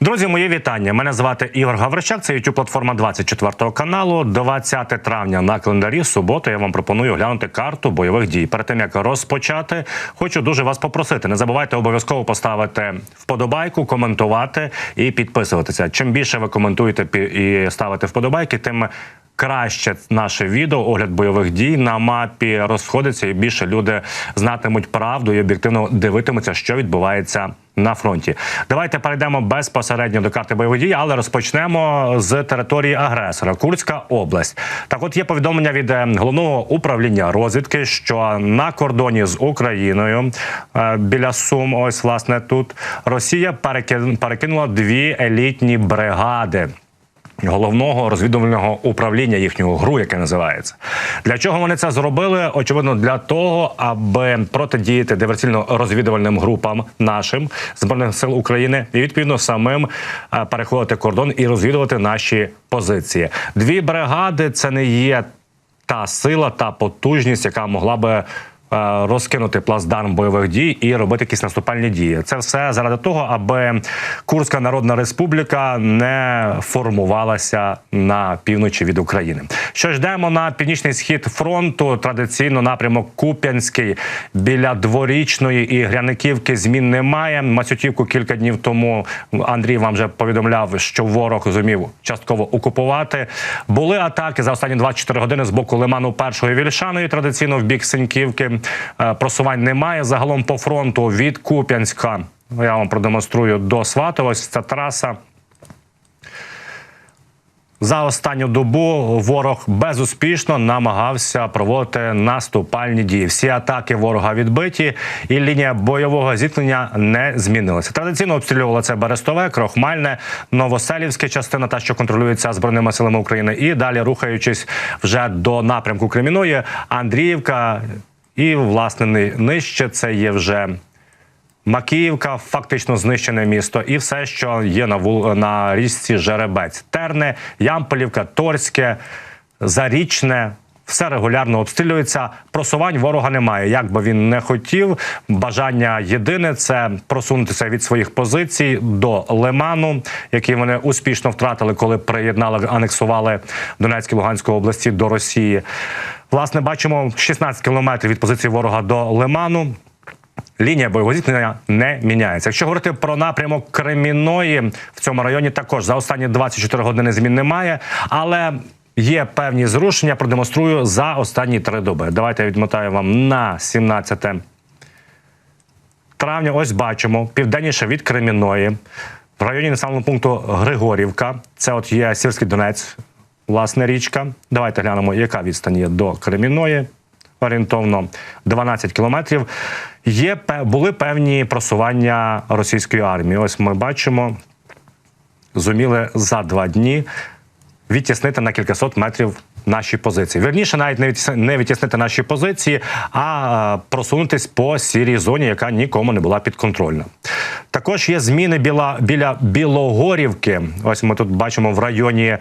Друзі, мої вітання. Мене звати Ігор Гаврищак. Це youtube платформа 24 каналу. 20 травня на календарі суботу. Я вам пропоную глянути карту бойових дій. Перед тим як розпочати, хочу дуже вас попросити. Не забувайте обов'язково поставити вподобайку, коментувати і підписуватися. Чим більше ви коментуєте і ставите вподобайки, тим краще наше відео, огляд бойових дій на мапі розходиться, і більше люди знатимуть правду і об'єктивно дивитимуться, що відбувається на фронті. Давайте перейдемо безпосередньо до карти бойових дій, але розпочнемо з території агресора Курська область. Так, от є повідомлення від е, головного управління розвідки, що на кордоні з Україною е, біля Сум, ось власне тут Росія переки- перекинула дві елітні бригади головного розвідувального управління їхнього гру, яке називається. Для чого вони це зробили? Очевидно, для того, аби протидіяти диверсійно-розвідувальним групам нашим збройних сил України і відповідно самим е, переходити кордон і розвідувати наші позиції. Дві бригади це не є та сила, та потужність, яка могла би. Е, Розкинути плацдарм бойових дій і робити якісь наступальні дії. Це все заради того, аби Курська Народна Республіка не формувалася на півночі від України. Що ж йдемо на північний схід фронту? Традиційно напрямок Куп'янський біля дворічної і Гряниківки змін немає. Масютівку кілька днів тому Андрій вам вже повідомляв, що ворог зумів частково окупувати. Були атаки за останні 24 години з боку лиману першої Вільшаної. Традиційно в бік Синьківки просувань немає. Загалом по фронту від Куп'янська. Я вам продемонструю до Сватова. Ось Ця траса. За останню добу ворог безуспішно намагався проводити наступальні дії. Всі атаки ворога відбиті, і лінія бойового зіткнення не змінилася. Традиційно обстрілювало це Берестове, Крохмальне, Новоселівське частина, та що контролюється збройними силами України, і далі рухаючись вже до напрямку Креміної, Андріївка і власне ни- нижче це є вже. Макіївка, фактично знищене місто, і все, що є на вул... на річці Жеребець, Терне, Ямполівка, Торське, Зарічне. Все регулярно обстрілюється. Просувань ворога немає. Як би він не хотів, бажання єдине це просунутися від своїх позицій до Лиману, який вони успішно втратили, коли приєднали, анексували Донецьку і Луганську області до Росії. Власне, бачимо 16 кілометрів від позиції ворога до Лиману. Лінія бойового зіткнення не міняється. Якщо говорити про напрямок Креміної в цьому районі, також за останні 24 години змін немає, але є певні зрушення. Продемонструю за останні три доби. Давайте я відмотаю вам на 17 травня. Ось бачимо південніше від Креміної, в районі населеного пункту Григорівка. Це от є Сірський Донець, власне річка. Давайте глянемо, яка відстань є до Креміної. Орієнтовно 12 кілометрів. Є були певні просування російської армії. Ось ми бачимо, зуміли за два дні відтіснити на кількасот метрів наші позиції. Вірніше, навіть не відтіс- не відтіснити наші позиції, а е, просунутись по сірій зоні, яка нікому не була підконтрольна. Також є зміни біля, біля Білогорівки. Ось ми тут бачимо в районі.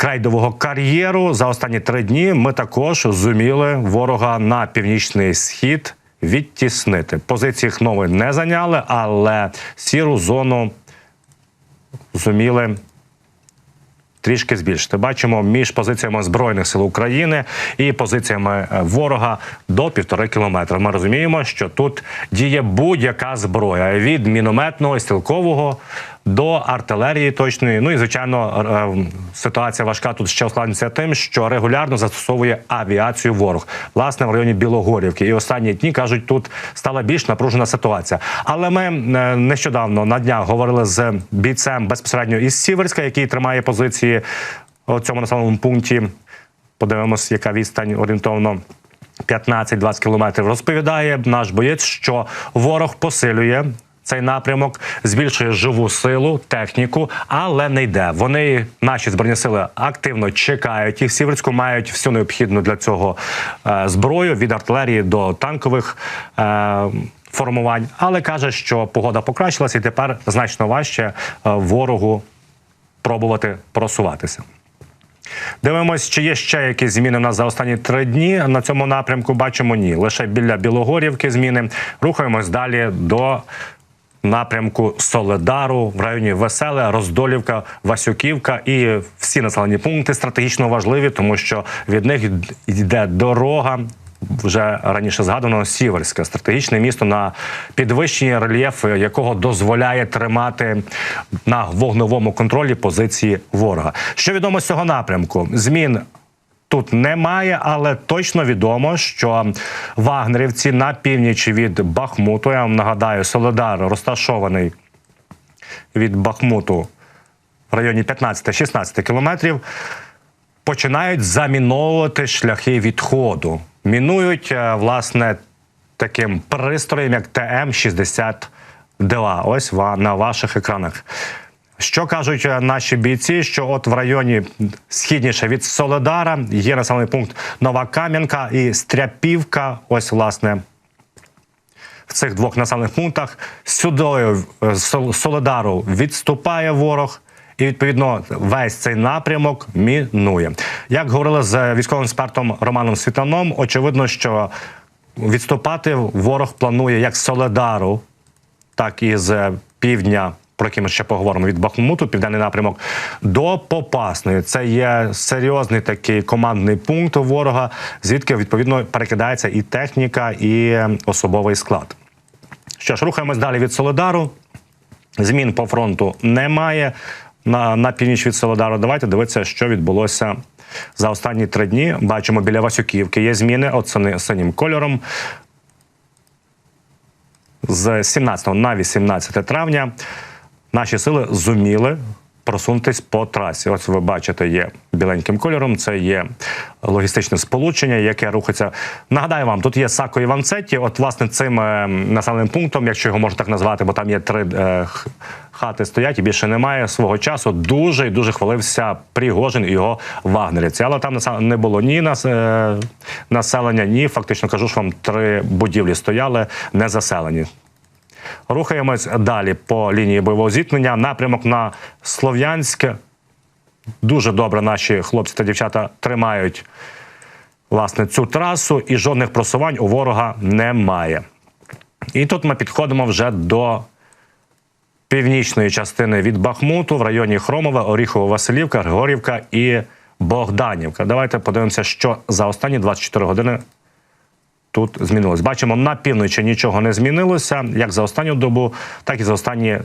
Крайдового кар'єру за останні три дні ми також зуміли ворога на північний схід відтіснити. Позиції їх нові не зайняли, але сіру зону зуміли трішки збільшити. Бачимо між позиціями збройних сил України і позиціями е, ворога до півтори кілометра. Ми розуміємо, що тут діє будь-яка зброя від мінометного і стрілкового до артилерії точної. Ну і звичайно, е, ситуація важка тут ще ускладнюється тим, що регулярно застосовує авіацію ворог, власне, в районі Білогорівки. І останні дні кажуть, тут стала більш напружена ситуація. Але ми е, нещодавно на днях говорили з бійцем безпосередньо із Сіверська, який тримає позиції у цьому населеному пункті. Подивимось, яка відстань орієнтовно. 15-20 кілометрів розповідає наш боєць, що ворог посилює цей напрямок, збільшує живу силу, техніку, але не йде. Вони наші збройні сили активно чекають їх Сіверську, мають всю необхідну для цього е, зброю від артилерії до танкових. Е, Формувань, але каже, що погода покращилася, і тепер значно важче е, ворогу пробувати просуватися. Дивимось, чи є ще якісь зміни в нас за останні три дні на цьому напрямку. Бачимо ні. Лише біля Білогорівки зміни. Рухаємось далі до напрямку Соледару в районі Веселе, Роздолівка, Васюківка і всі населені пункти стратегічно важливі, тому що від них йде дорога. Вже раніше згадано Сіверське стратегічне місто на підвищенні рельєфу, якого дозволяє тримати на вогновому контролі позиції ворога. Що відомо з цього напрямку? Змін тут немає, але точно відомо, що вагнерівці на північі від Бахмуту. Я вам нагадаю, Солодар розташований від Бахмуту в районі 15-16 кілометрів. Починають заміновувати шляхи відходу. Мінують е, власне таким пристроєм, як ТМ-62. Ось на ваших екранах. Що кажуть е, наші бійці? Що от в районі східніше від Солодара є населений пункт Нова Кам'янка і Стряпівка. Ось власне в цих двох населених пунктах сюди е, з Сол- Солодару відступає ворог. І відповідно весь цей напрямок мінує. Як говорили з військовим експертом Романом Світаном, очевидно, що відступати ворог планує як з Соледару, так і з півдня, про який ми ще поговоримо від Бахмуту, південний напрямок, до Попасної. Це є серйозний такий командний пункт у ворога, звідки відповідно перекидається і техніка, і особовий склад. Що ж, рухаємось далі від Соледару. Змін по фронту немає. На, на північ від Солодару. Давайте дивитися, що відбулося за останні три дні. Бачимо біля Васюківки. Є зміни от синім кольором. З 17 на 18 травня наші сили зуміли просунутись по трасі. Ось ви бачите, є біленьким кольором. Це є логістичне сполучення, яке рухається. Нагадаю вам, тут є Сако Іванцеті. От власне цим е, населеним пунктом, якщо його можна так назвати, бо там є три е, хати стоять і більше немає свого часу. Дуже і дуже хвалився Пригожин і його вагнерівці. Але там не було ні е, населення, ні фактично кажу, що вам три будівлі стояли не заселені. Рухаємось далі по лінії бойового зіткнення. Напрямок на Слов'янське. Дуже добре наші хлопці та дівчата тримають власне цю трасу, і жодних просувань у ворога немає. І тут ми підходимо вже до північної частини від Бахмуту в районі Хромове, Оріхово, Василівка, Григорівка і Богданівка. Давайте подивимося, що за останні 24 години тут змінилось. Бачимо, на півночі нічого не змінилося, як за останню добу, так і за останні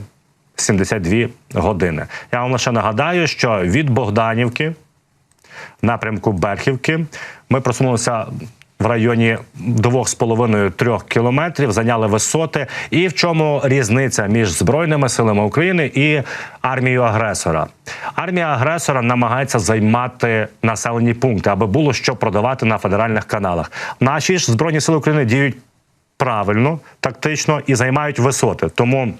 72 години. Я вам лише нагадаю, що від Богданівки, напрямку Берхівки, ми просунулися. В районі 2,5-3 кілометрів зайняли висоти. І в чому різниця між збройними силами України і армією агресора? Армія агресора намагається займати населені пункти, аби було що продавати на федеральних каналах. Наші ж збройні сили України діють правильно, тактично і займають висоти. Тому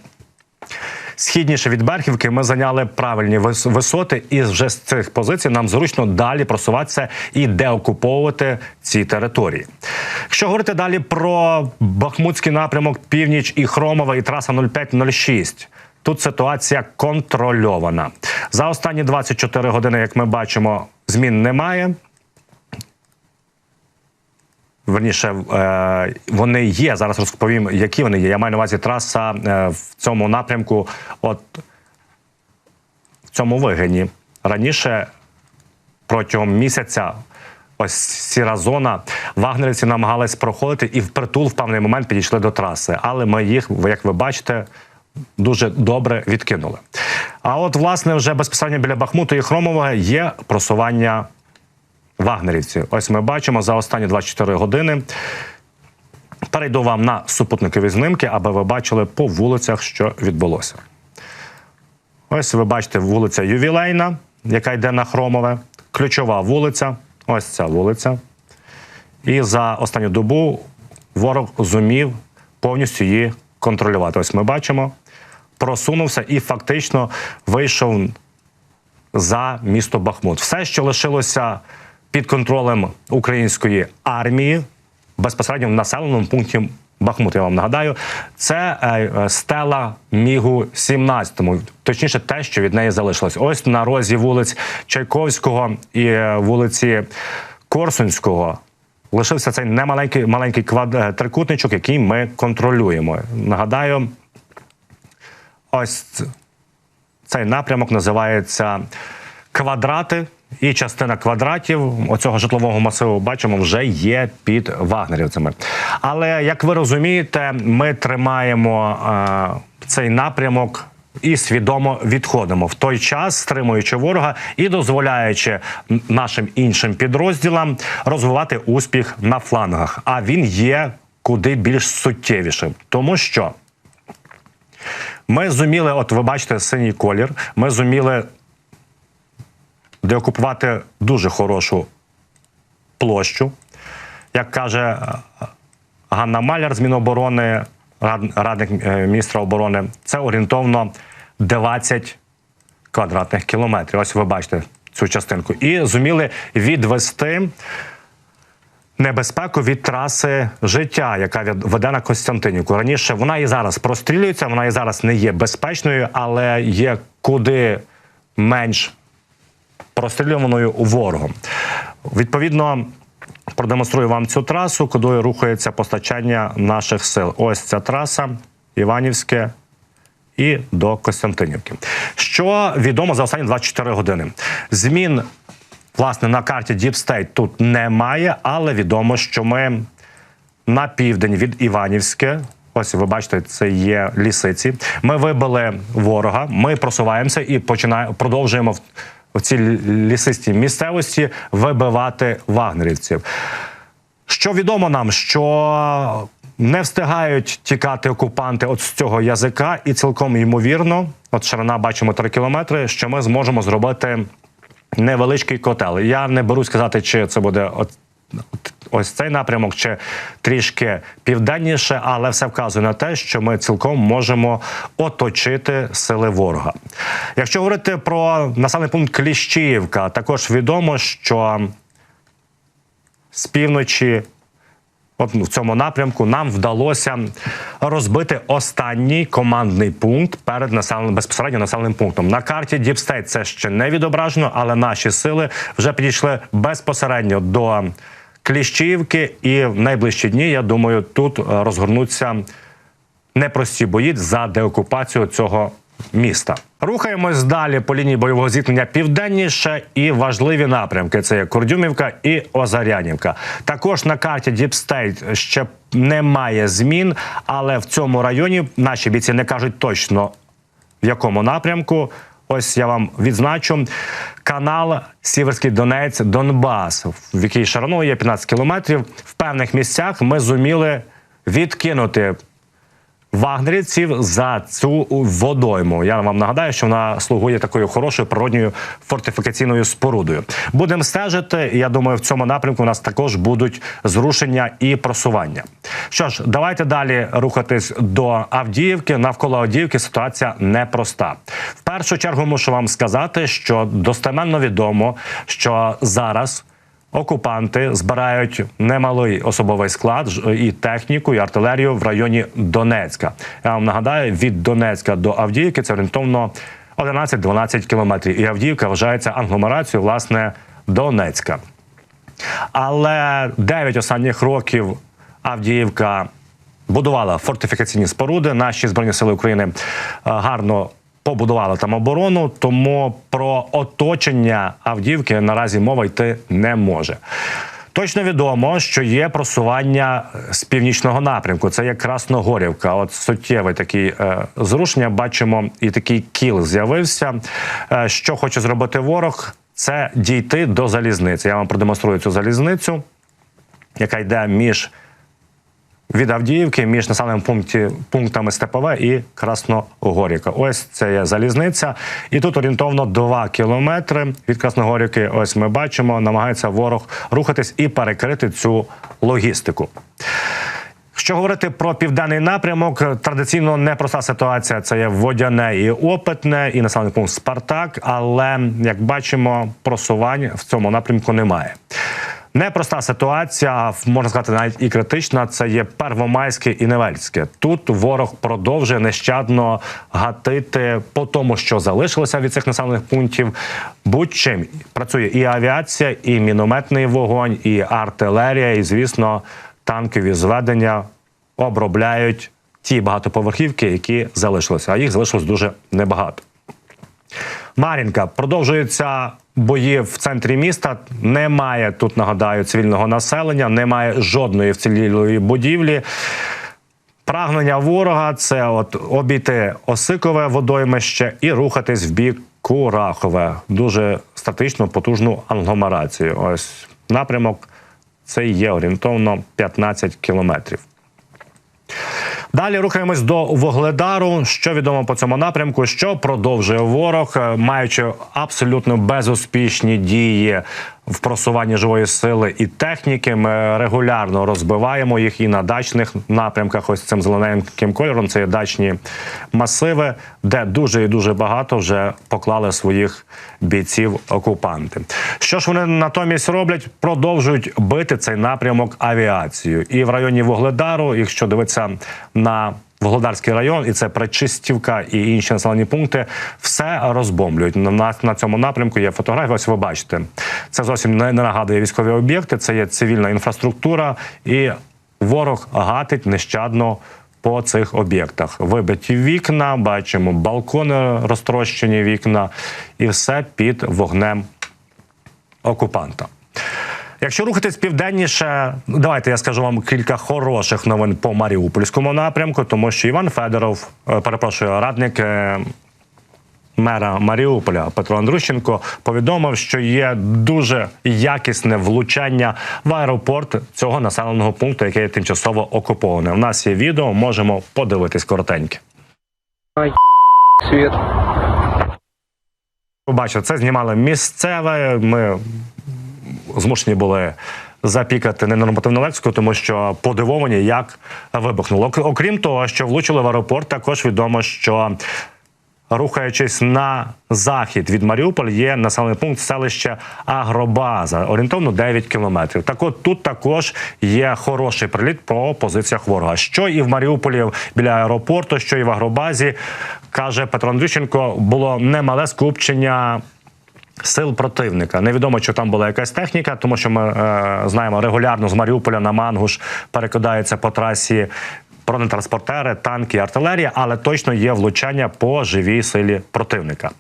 східніше від Берхівки ми зайняли правильні висоти, і вже з цих позицій нам зручно далі просуватися і деокуповувати ці території. Якщо говорити далі про Бахмутський напрямок, північ і Хромова, і траса 0506, Тут ситуація контрольована. За останні 24 години, як ми бачимо, змін немає. Верніше, е, вони є. Зараз розповім, які вони є. Я маю на увазі траса е, в цьому напрямку, от в цьому вигині. Раніше протягом місяця. Ось сіра зона. Вагнерівці намагались проходити і впритул в певний момент підійшли до траси. Але ми їх, як ви бачите, дуже добре відкинули. А от, власне, вже безпосередньо біля Бахмуту і Хромового є просування вагнерівців. Ось ми бачимо за останні 24 години. Перейду вам на супутникові знимки, аби ви бачили по вулицях, що відбулося. Ось ви бачите вулиця Ювілейна, яка йде на Хромове. Ключова вулиця. Ось ця вулиця. І за останню добу ворог зумів повністю її контролювати. Ось ми бачимо, просунувся і фактично вийшов за місто Бахмут. Все, що лишилося під контролем української армії, безпосередньо в населеному пункті Бахмут, я вам нагадаю, це е, е, стела Мігу 17 точніше, те, що від неї залишилось. Ось на розі вулиць Чайковського і е, вулиці Корсунського. Лишився цей немаленький маленький квад... трикутничок, який ми контролюємо. Нагадаю, ось цей напрямок називається квадрати. І частина квадратів оцього житлового масиву бачимо вже є під вагнерівцями. Але як ви розумієте, ми тримаємо е, цей напрямок. І свідомо відходимо в той час, стримуючи ворога і дозволяючи нашим іншим підрозділам розвивати успіх на флангах. А він є куди більш суттєвішим, тому що ми зуміли, от ви бачите синій колір. Ми зуміли деокупувати дуже хорошу площу. Як каже е, Ганна Маляр з Міноборони, радник е, міністра оборони, це орієнтовно 20 квадратних кілометрів. Ось ви бачите цю частинку. І зуміли відвести небезпеку від траси життя, яка веде на Костянтинівку. Раніше вона і зараз прострілюється, вона і зараз не є безпечною, але є куди менш прострілюваною ворогом. Відповідно, продемонструю вам цю трасу, куди рухається постачання наших сил. Ось ця траса Іванівське. І до Костянтинівки. Що відомо за останні 24 години? Змін власне на карті Deep State тут немає, але відомо, що ми на південь від Іванівське. Ось ви бачите, це є лісиці. Ми вибили ворога. Ми просуваємося і починаємо продовжуємо в, цій лісистій місцевості вибивати вагнерівців. Що відомо нам, що не встигають тікати окупанти от з цього язика, і цілком ймовірно, от ширина бачимо 3 кілометри, що ми зможемо зробити невеличкий котел. Я не беру сказати, чи це буде от ось цей напрямок, чи трішки південніше, але все вказує на те, що ми цілком можемо оточити сили ворога. Якщо говорити про населений пункт Кліщіївка, також відомо, що з півночі. От в цьому напрямку нам вдалося розбити останній командний пункт перед населеним безпосередньо населеним пунктом. На карті State це ще не відображено, але наші сили вже підійшли безпосередньо до Кліщівки, і в найближчі дні, я думаю, тут е, розгорнуться непрості бої за деокупацію цього міста. Рухаємось далі по лінії бойового зіткнення південніше і важливі напрямки. Це є Курдюмівка і Озарянівка. Також на карті State ще немає змін, але в цьому районі наші бійці не кажуть точно в якому напрямку. Ось я вам відзначу канал Сіверський Донець Донбас, в якій шириною є 15 кілометрів. В певних місцях ми зуміли відкинути вагнерівців за цю водойму. Я вам нагадаю, що вона слугує такою хорошою природньою фортифікаційною спорудою. Будемо стежити. Я думаю, в цьому напрямку у нас також будуть зрушення і просування. Що ж, давайте далі рухатись до Авдіївки. Навколо Авдіївки ситуація непроста. В першу чергу мушу вам сказати, що достеменно відомо, що зараз. Окупанти збирають немалий особовий склад і техніку, і артилерію в районі Донецька. Я вам нагадаю, від Донецька до Авдіївки це орієнтовно 11-12 кілометрів. І Авдіївка вважається агломерацією власне Донецька. Але 9 останніх років Авдіївка будувала фортифікаційні споруди. Наші збройні сили України е, гарно побудували там оборону, тому про оточення Авдіївки наразі мова йти не може. Точно відомо, що є просування з північного напрямку. Це є Красногорівка. От суттєве такі е, зрушення. Бачимо, і такий кіл з'явився. Е, що хоче зробити ворог, це дійти до залізниці. Я вам продемонструю цю залізницю, яка йде між від Авдіївки між населеними пункті, пунктами Степове і Красногорівка. Ось це є залізниця. І тут орієнтовно 2 кілометри від Красногорівки. Ось ми бачимо, намагається ворог рухатись і перекрити цю логістику. Якщо говорити про південний напрямок, традиційно непроста ситуація. Це є водяне і опитне, і населений пункт Спартак. Але як бачимо, просувань в цьому напрямку немає. Непроста ситуація, можна сказати, навіть і критична. Це є Первомайське і Невельське. Тут ворог продовжує нещадно гатити по тому, що залишилося від цих населених пунктів. Будь-чим працює і авіація, і мінометний вогонь, і артилерія, і звісно, танкові зведення обробляють ті багатоповерхівки, які залишилися, а їх залишилось дуже небагато. Мар'їнка продовжуються бої в центрі міста. Немає тут, нагадаю, цивільного населення, немає жодної вцілілої будівлі. Прагнення ворога це от обійти Осикове водоймище і рухатись в бік Курахове. Дуже стратегічно потужну англомерацію. Ось напрямок це є орієнтовно 15 кілометрів. Далі рухаємось до Вогледару. Що відомо по цьому напрямку? Що продовжує ворог, е, маючи абсолютно безуспішні дії в просуванні живої сили і техніки. Ми регулярно розбиваємо їх і на дачних напрямках. Ось цим зелененьким кольором. Це є дачні масиви, де дуже і дуже багато вже поклали своїх бійців окупанти. Що ж вони натомість роблять? Продовжують бити цей напрямок авіацією. І в районі Вогледару, якщо дивитися на Вогледарський район, і це Пречистівка і інші населені пункти, все розбомблюють. На, на, на цьому напрямку є фотографія. Ось ви бачите. Це зовсім не, не нагадує військові об'єкти, це є цивільна інфраструктура, і ворог гатить нещадно. По цих об'єктах вибиті вікна, бачимо балкони, розтрощені вікна, і все під вогнем окупанта. Якщо рухатись південніше, давайте я скажу вам кілька хороших новин по Маріупольському напрямку, тому що Іван Федоров, е, перепрошую, радник е, мера Маріуполя Петро Андрущенко повідомив, що є дуже якісне влучання в аеропорт цього населеного пункту, який є тимчасово окупований. У нас є відео, можемо подивитись коротеньке. Свет. Ви це знімали місцеве. Ми змушені були запікати ненормативну лексику, тому що подивовані, як вибухнуло. Ок- Окрім того, що влучили в аеропорт, також відомо, що рухаючись на захід від Маріуполя, є населений пункт селище Агробаза, орієнтовно 9 кілометрів. Так от тут також є хороший приліт по позиціях ворога. Що і в Маріуполі біля аеропорту, що і в Агробазі, каже Петро Андрющенко, було немале скупчення. Сил противника. Невідомо, чи там була якась техніка, тому що ми е, знаємо регулярно з Маріуполя на Мангуш перекидається по трасі бронетранспортери, танки, артилерія, але точно є влучання по живій силі противника.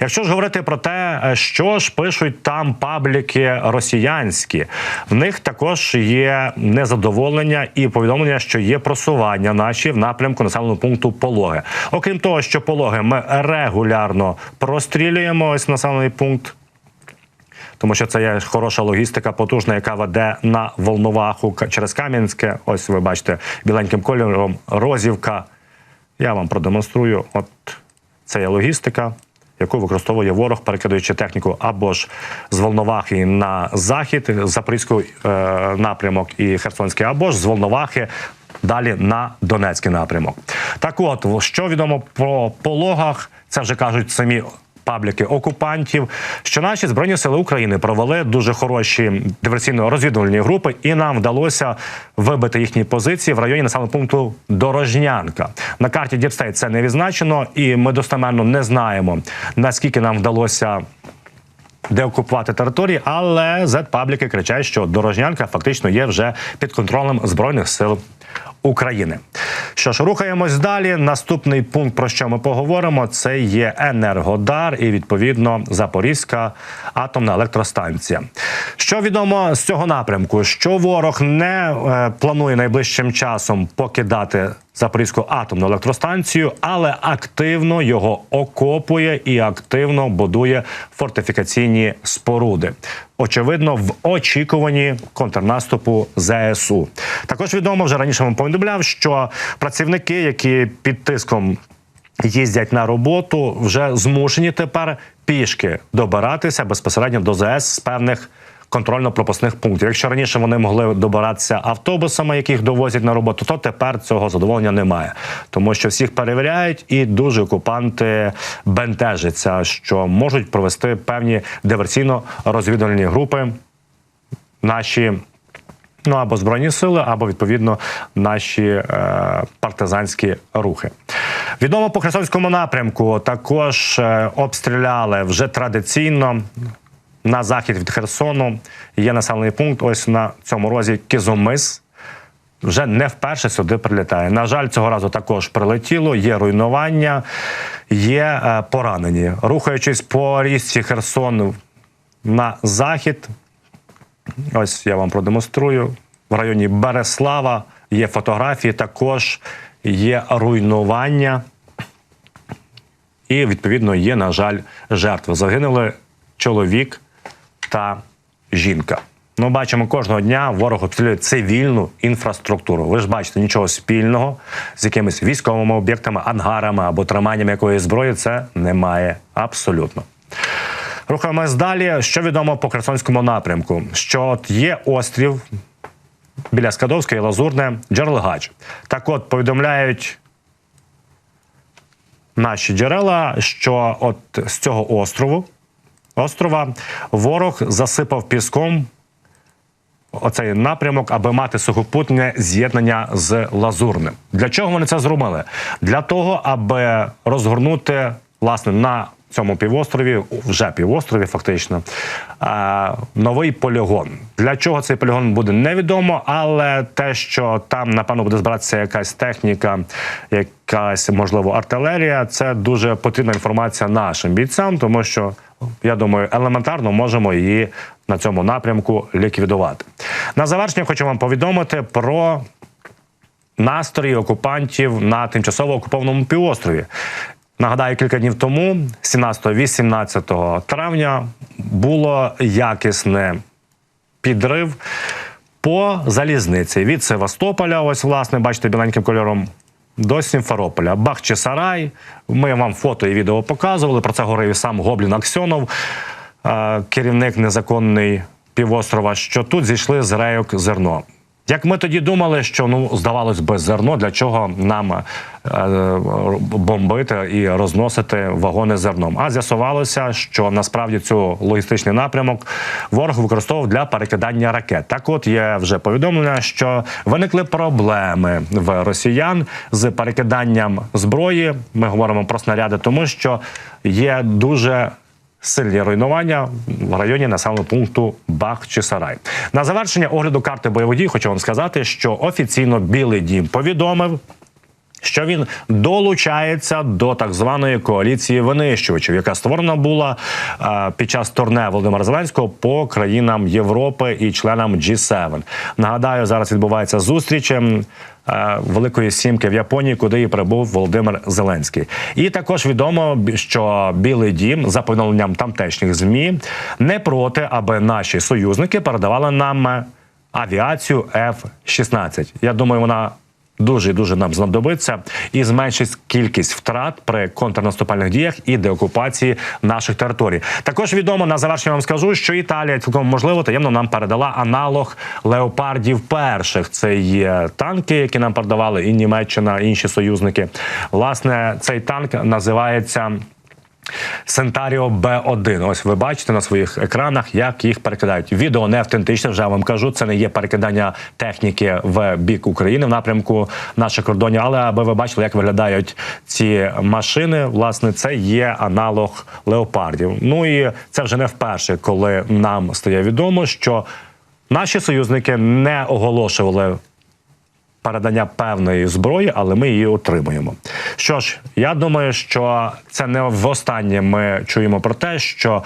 Якщо ж говорити про те, е, що ж пишуть там пабліки росіянські, в них також є незадоволення і повідомлення, що є просування наші в напрямку населеного пункту Пологи. Окрім того, що пологи ми регулярно прострілюємо ось населений пункт тому що це є хороша логістика, потужна, яка веде на Волноваху через Кам'янське. Ось ви бачите біленьким кольором Розівка. Я вам продемонструю. От це є логістика, яку використовує ворог, перекидаючи техніку або ж з Волновахи на захід, Запорізький е, напрямок і Херсонський, або ж з Волновахи. Далі на Донецький напрямок. Так от, що відомо про пологах, це вже кажуть самі пабліки окупантів, що наші збройні сили України провели дуже хороші диверсійно-розвідувальні групи, і нам вдалося вибити їхні позиції в районі населеного пункту Дорожнянка. На карті Діпстейт це не відзначено, і ми достеменно не знаємо наскільки нам вдалося. Деокупувати території, але Z-пабліки кричать, що Дорожнянка фактично є вже під контролем збройних сил України. Що ж, рухаємось далі. Наступний пункт, про що ми поговоримо, це є Енергодар і відповідно Запорізька атомна електростанція. Що відомо з цього напрямку? Що ворог не е, планує найближчим часом покидати Запорізьку атомну електростанцію, але активно його окопує і активно будує фортифікаційні споруди. Очевидно, в очікуванні контрнаступу ЗСУ. Також відомо вже раніше вам повідомляв, що працівники, які під тиском їздять на роботу, вже змушені тепер пішки добиратися безпосередньо до ЗС з певних контрольно-пропускних пунктів. Якщо раніше вони могли добиратися автобусами, яких довозять на роботу, то тепер цього задоволення немає, тому що всіх перевіряють, і дуже окупанти бентежаться, що можуть провести певні диверсійно-розвідувальні групи наші. Ну або збройні сили, або відповідно наші е, партизанські рухи. Відомо по Херсонському напрямку також е, обстріляли вже традиційно на захід від Херсону. Є населений пункт. Ось на цьому розі Кизомис. вже не вперше сюди прилітає. На жаль, цього разу також прилетіло. Є руйнування, є е, поранені. Рухаючись по річці Херсон на захід, ось я вам продемонструю. В районі Береслава є фотографії, також є руйнування. І, відповідно, є, на жаль, жертви. Загинули чоловік та жінка. Ну, бачимо, кожного дня ворог обстрілює цивільну інфраструктуру. Ви ж бачите, нічого спільного з якимись військовими об'єктами, ангарами або триманням якоїсь зброї це немає абсолютно. Рухаємось далі. Що відомо по Херсонському напрямку? Що от є острів біля Скадовська і Лазурне Джерелгач. Так от повідомляють наші джерела, що от з цього острову острова ворог засипав піском оцей напрямок, аби мати сухопутне з'єднання з Лазурним. Для чого вони це зробили? Для того, аби розгорнути власне на цьому півострові, вже півострові, фактично, новий полігон. Для чого цей полігон буде невідомо, але те, що там напевно буде збиратися якась техніка, якась можливо артилерія, це дуже потрібна інформація нашим бійцям, тому що я думаю, елементарно можемо її на цьому напрямку ліквідувати. На завершення хочу вам повідомити про настрої окупантів на тимчасово окупованому півострові. Нагадаю, кілька днів тому, 17-18 травня, було якісне підрив по залізниці від Севастополя. Ось, власне, бачите, біленьким кольором. До Сімферополя, Бахчисарай. Ми вам фото і відео показували. Про це говорив сам Гоблін Аксьонов, е, керівник незаконний півострова. Що тут зійшли з рейок зерно. Як ми тоді думали, що ну здавалось би зерно, для чого нам е, бомбити і розносити вагони зерном? А з'ясувалося, що насправді цю логістичний напрямок ворог використовував для перекидання ракет. Так, от є вже повідомлення, що виникли проблеми в росіян з перекиданням зброї. Ми говоримо про снаряди, тому що є дуже сильні руйнування в районі населеного пункту Сарай. На завершення огляду карти бойових дій хочу вам сказати, що офіційно Білий Дім повідомив. Що він долучається до так званої коаліції винищувачів, яка створена була е, під час турне Володимира Зеленського по країнам Європи і членам G7. Нагадаю, зараз відбувається зустріч ем, е, Великої Сімки в Японії, куди і прибув Володимир Зеленський. І також відомо, що Білий Дім за повідомленням тамтешніх змі не проти, аби наші союзники передавали нам е, авіацію F-16. Я думаю, вона дуже і дуже нам знадобиться і зменшить кількість втрат при контрнаступальних діях і деокупації наших територій. Також відомо на завершення вам скажу, що Італія цілком можливо таємно нам передала аналог леопардів перших. Це є танки, які нам передавали і Німеччина, і інші союзники. Власне, цей танк називається. Сентаріо Б1. Ось ви бачите на своїх екранах, як їх перекидають. Відео не автентичне, вже вам кажу. Це не є перекидання техніки в бік України в напрямку наших кордонів. Але аби ви бачили, як виглядають ці машини, власне, це є аналог леопардів. Ну і це вже не вперше, коли нам стає відомо, що наші союзники не оголошували передання певної зброї, але ми її отримуємо. Що ж, я думаю, що це не востаннє ми чуємо про те, що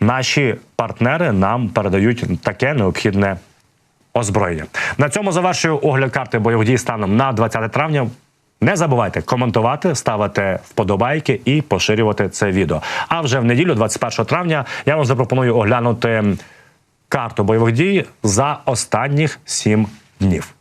наші партнери нам передають таке необхідне озброєння. На цьому завершую огляд карти бойових дій станом на 20 травня. Не забувайте коментувати, ставити вподобайки і поширювати це відео. А вже в неділю, 21 травня, я вам запропоную оглянути карту бойових дій за останніх 7 днів.